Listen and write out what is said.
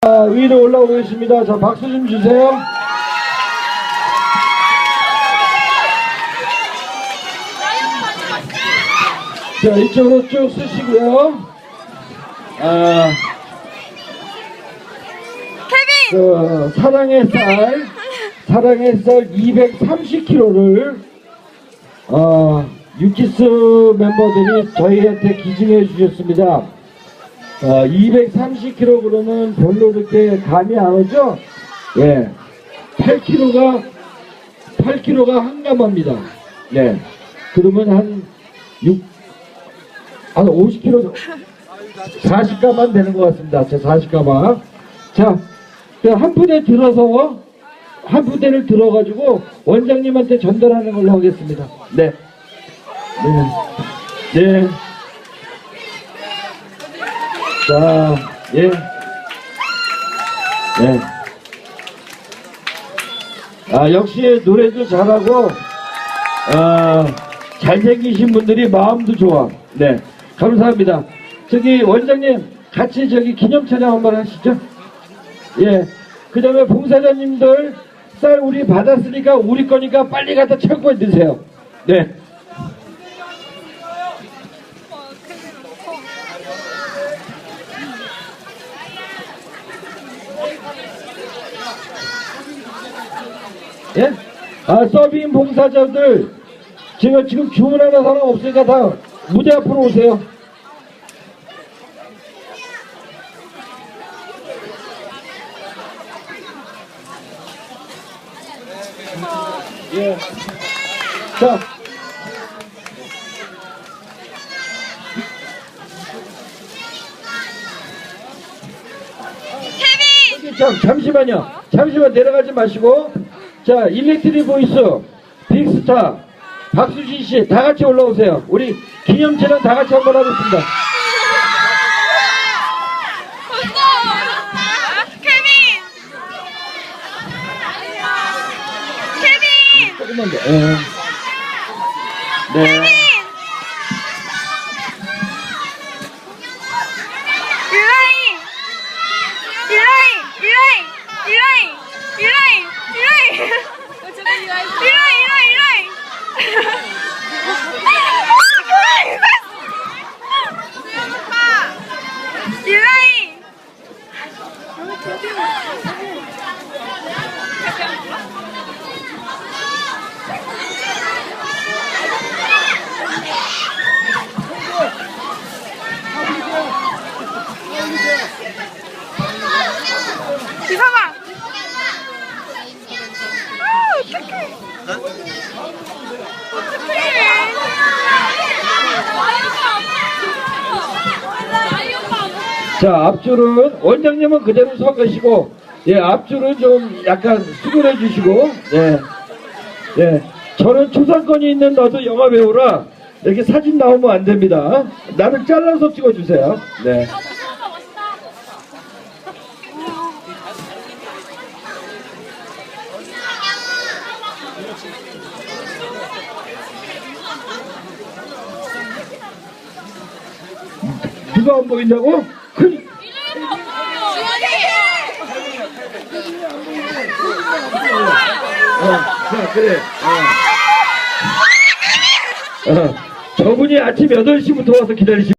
자, 위로 올라오겠습니다. 자, 박수 좀 주세요. 자, 이쪽으로 쭉 쓰시고요. 아, 그, 사랑의 쌀, 사랑의 쌀 230kg를, 어, 유키스 멤버들이 저희한테 기증해 주셨습니다. 어, 230kg은 별로 그렇게 감이 안 오죠? 예. 8kg가, 8kg가 한가마입니다. 네. 그러면 한 6, 한 50kg, 40가만 되는 것 같습니다. 제 40가만. 자, 그한 푸대 들어서, 한 푸대를 들어가지고 원장님한테 전달하는 걸로 하겠습니다. 네. 네. 네. 자, 예. 네. 아, 역시 노래도 잘하고, 아, 잘생기신 분들이 마음도 좋아. 네. 감사합니다. 저기, 원장님, 같이 저기 기념 촬영 한번 하시죠. 예. 그 다음에 봉사자님들, 쌀 우리 받았으니까 우리 거니까 빨리 갖다 창고에 넣으세요. 네. 예? 아, 서빙 봉사자들, 제가 지금 주문하는 사람 없으니까 다 무대 앞으로 오세요. 예. 자. 잠시만요. 잠시만 내려가지 마시고. 자, 일렉트릭 보이스, 빅스타, 박수진 씨, 다 같이 올라오세요. 우리 기념체는 다 같이 한번 하겠습니다. 케빈! 케빈! 조금만 더. 예. 네. 자, 앞줄은, 원장님은 그대로 서 계시고, 예, 앞줄은 좀 약간 수그려 주시고, 예. 예. 저는 초상권이 있는 나도 영화 배우라, 이렇게 사진 나오면 안 됩니다. 나는 잘라서 찍어주세요. 네. 누가 안 보인다고? 그, 어, 자, 그래. 어. 어, 저분이 아침 8시부터 와서 기다리시